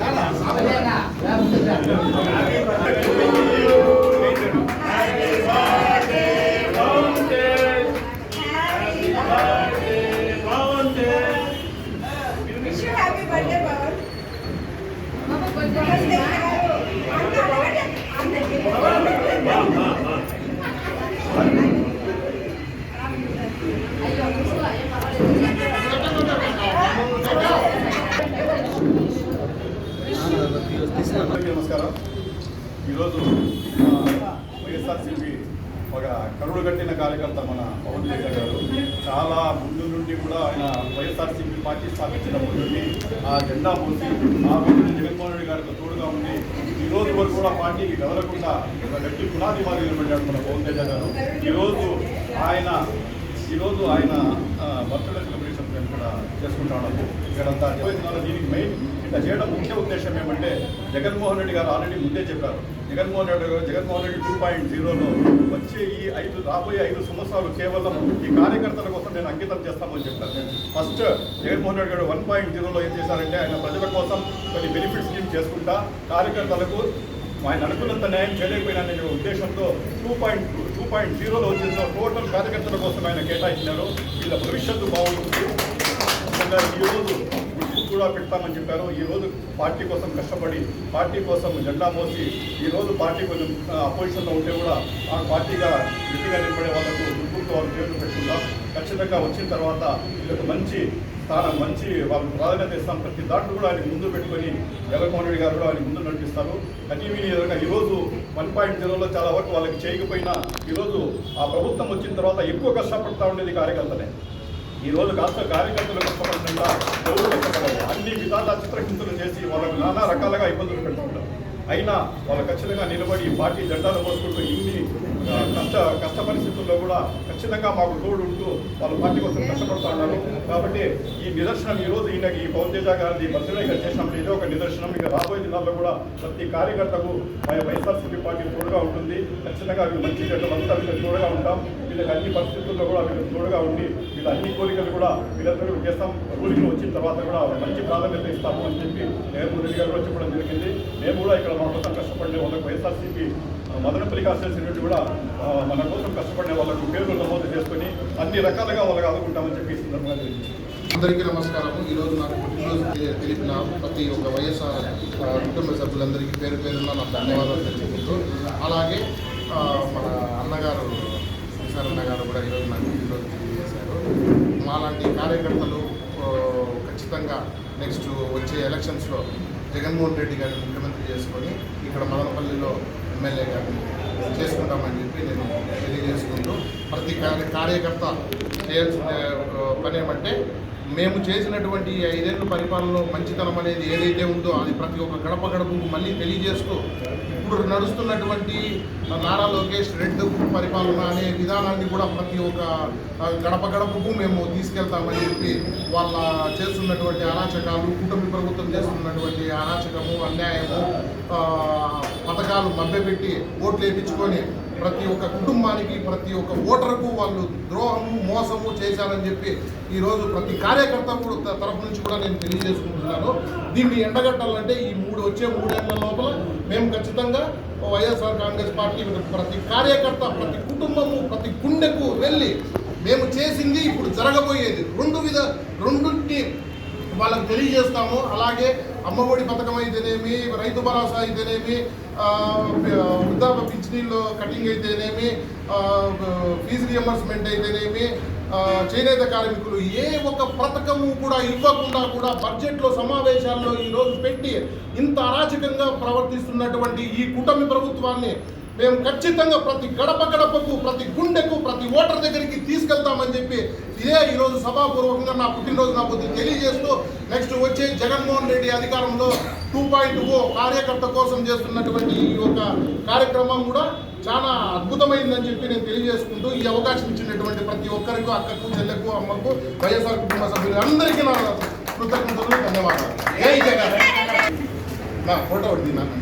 来了，啥不练了 là 志 నమస్కారం. ఈరోజు ఆ, వైఎస్ఆర్సీపీ ఒక కరుడు కట్టిన కార్యకర్త మన పవన్ కళ్యాణ్ గారు. చాలా ముందు నుండి కూడా ఆయన వైఎస్ఆర్సీపీ పార్టీ స్థాపించినప్పటి నుండి ఆ జెండా పోసి ఆ ముందు జగన్మోహన్ రెడ్డి గారికి తోడుగా ఉండి ఈ రోజు వరకు కూడా పార్టీకి కదలకుండా ఒక గట్టి పునాది మాదిరి నిలబడ్డాడు మన పవన్ కళ్యాణ్ గారు. ఈరోజు ఆయన ఈరోజు ఆయన బర్త్డే సెలబ్రేషన్ మేము ఇక్కడ చేసుకుంటా ఇక్కడంతా చెప్తున్నారు దీనికి మెయిన్ ఇట్లా చేయడం ముఖ్య ఉద్దేశం ఏమంటే జగన్మోహన్ రెడ్డి గారు ఆల్రెడీ ముందే చెప్పారు. జగన్మోహన్ రెడ్డి గారు జగన్మోహన్ రెడ్డి టూ పాయింట్ జీరోలో వచ్చే ఈ ఐదు రాబోయే ఐదు సంవత్సరాలు కేవలం ఈ కార్యకర్తల కోసం నేను అంకితం చేస్తామని చెప్పారు. ఫస్ట్ జగన్మోహన్ రెడ్డి గారు వన్ పాయింట్ జీరోలో ఏం చేశారంటే ఆయన ప్రజల కోసం కొన్ని బెనిఫిట్ స్కీమ్ చేసుకుంటా కార్యకర్తలకు ఆయన అనుకున్నంత న్యాయం చేయలేకపోయినా ఉద్దేశంతో two point two two point జీరోలో వచ్చిందో టోటల్ కార్యకర్తల కోసం ఆయన కేటాయించినారు. వీళ్ళ భవిష్యత్తు బాగుంటుంది. ఈరోజు గుర్తు కూడా పెడతామని చెప్పారు. ఈ రోజు పార్టీ కోసం కష్టపడి పార్టీ కోసం జెండా మోసి ఈ రోజు పార్టీ కొంచెం అపోజిషన్లో ఉంటే కూడా ఆ పార్టీగా గట్టిగా నిలబడే వాళ్ళకు గుర్తుకు వాళ్ళు పేర్లు పెట్టుకుంటాం ఖచ్చితంగా వచ్చిన తర్వాత వీళ్ళకి మంచి స్థానం మంచి వాళ్ళకి ప్రాధాన్యత ఇస్తాం. ప్రతి దాంట్లో కూడా ఆయన ముందు పెట్టుకొని జగన్మోహన్ రెడ్డి గారు కూడా ఆయన ముందు నడిపిస్తారు. కనీవిని విధంగా ఈరోజు వన్ పాయింట్ జీరోలో చాలా వరకు వాళ్ళకి చేయకపోయినా ఈరోజు ఆ ప్రభుత్వం వచ్చిన తర్వాత ఎక్కువ కష్టపడతా ఉండేది కార్యకర్తలే. ఈ రోజు కాస్త కార్యకర్తలు కష్టపడకుండా ఎవరు కష్టపడరు అన్ని విధాల చిత్రహింసలు చేసి వాళ్ళకు నానా రకాలుగా ఇబ్బందులు పెడుతుంటారు. అయినా వాళ్ళు ఖచ్చితంగా నిలబడి పార్టీ జెండాలు మోసుకుంటూ ఇన్ని పరిస్థితుల్లో కూడా ఖచ్చితంగా మాకు తోడు ఉంటూ వాళ్ళ పార్టీ కోసం కష్టపడుతూ ఉన్నారు. కాబట్టి ఈ నిదర్శనం ఈరోజు రోజు ఈయన ఈ పవన్ తేజ గారిది బర్త్డే ఇక్కడ చేసినప్పుడు ఇదే ఒక నిదర్శనం. ఇక రాబోయే దినాల్లో కూడా ప్రతి కార్యకర్తకు మా వైఎస్ఆర్సీపీ పార్టీ తోడుగా ఉంటుంది. ఖచ్చితంగా అవి మంచి చెడ్డలు అంతా వీళ్ళకి తోడుగా ఉంటాం. వీళ్ళకి అన్ని పరిస్థితుల్లో కూడా వీళ్ళకి తోడుగా ఉండి వీళ్ళ అన్ని కోరికలు కూడా వీళ్ళందరూ చేస్తాం. రూలింగ్ వచ్చిన తర్వాత కూడా మంచి ప్రాధాన్యత ఇస్తాము అని చెప్పి జగన్మోహన్ రెడ్డి గారు కూడా చెప్పడం జరిగింది. మేము కూడా ఇక్కడ మన కోసం కష్టపడే వాళ్ళకి వైఎస్ఆర్సీపీ మదనపల్లి కాన్స్టిట్యూన్సీ కూడా మన కోసం కష్టపడే వాళ్ళకు పేర్లు నమోదు చేసుకొని అన్ని రకాలుగా వాళ్ళకి ఆదుకుంటామని చెప్పి సందర్భంగా అందరికీ నమస్కారం ఈరోజు నాకు పుట్టినరోజు తెలిపిన ప్రతి ఒక్క వైఎస్ఆర్ కుటుంబ సభ్యులందరికీ పేరు పేరున నా ధన్యవాదాలు తెలుపుకుంటూ అలాగే మన అన్నగారు సార్ అన్నగారు కూడా ఈరోజు నాకు పుట్టినరోజు తెలియజేశారు. మాలాంటి కార్యకర్తలు ఖచ్చితంగా నెక్స్ట్ వచ్చే ఎలక్షన్స్లో జగన్మోహన్ రెడ్డి గారిని ముఖ్యమంత్రి చేసుకొని ఇక్కడ మదనపల్లిలో ఎమ్మెల్యే గారిని చేసుకుంటామని చెప్పి నేను తెలియజేసుకుంటూ ప్రతి కార్యకర్త చేయాల్సిన పని ఏమంటే మేము చేసినటువంటి ఐదేళ్ళు పరిపాలనలో మంచితనం అనేది ఏదైతే ఉందో అది ప్రతి ఒక్క గడప గడపకు మళ్ళీ తెలియజేస్తూ ఇప్పుడు నడుస్తున్నటువంటి నారా లోకేష్ రెడ్ పరిపాలన అనే విధానాన్ని కూడా ప్రతి ఒక్క గడప గడపకు మేము తీసుకెళ్తామని చెప్పి వాళ్ళ చేస్తున్నటువంటి అరాచకాలు కుటుంబ ప్రభుత్వం చేస్తున్నటువంటి అరాచకము అన్యాయము పథకాలు మభ్యపెట్టి ఓట్లు వేయించుకొని ప్రతి ఒక్క కుటుంబానికి ప్రతి ఒక్క ఓటరుకు వాళ్ళు ద్రోహము మోసము చేశారని చెప్పి ఈరోజు ప్రతి కార్యకర్త కూడా తరఫు నుంచి కూడా నేను తెలియజేసుకుంటున్నాను. దీన్ని ఎండగట్టాలంటే ఈ మూడు వచ్చే మూడేళ్ళ లోపల మేము ఖచ్చితంగా వైఎస్ఆర్ కాంగ్రెస్ పార్టీ ప్రతి కార్యకర్త ప్రతి కుటుంబము ప్రతి గుండెకు వెళ్ళి మేము చేసింది ఇప్పుడు జరగబోయేది. రెండు విధ రెండుంటి వాళ్ళకి తెలియజేస్తాము. అలాగే అమ్మఒడి పథకం అయితేనేమి రైతు భరోసా అయితేనేమి ఆ, కటింగ్ అయితేనేమి ఫీజు రియంబర్స్మెంట్ అయితేనేమి చేనేత కార్మికులు ఏ ఒక్క పథకము కూడా ఇవ్వకుండా కూడా బడ్జెట్లో సమావేశాల్లో ఈరోజు పెట్టి ఇంత అరాచకంగా ప్రవర్తిస్తున్నటువంటి ఈ కూటమి ప్రభుత్వాన్ని మేము ఖచ్చితంగా ప్రతి గడప గడపకు ప్రతి గుండెకు ప్రతి ఓటర్ దగ్గరికి తీసుకెళ్తామని చెప్పి ఇదే ఈరోజు సభాపూర్వకంగా నా పుట్టినరోజు నా బుద్ధి తెలియజేస్తూ నెక్స్ట్ వచ్చే జగన్మోహన్ రెడ్డి అధికారంలో టూ పాయింట్ ఓ కార్యకర్త కోసం చేస్తున్నటువంటి ఈ యొక్క కార్యక్రమం కూడా చాలా అద్భుతమైందని చెప్పి నేను తెలియజేసుకుంటూ ఈ అవకాశం ఇచ్చినటువంటి ప్రతి ఒక్కరికి అక్కకు చెల్లెకు అమ్మకు వైఎస్ఆర్ కుటుంబ సభ్యులు అందరికీ నా కృతజ్ఞతలు ధన్యవాదాలు. జగన్. నా ఫోటో ఒకటి నాకు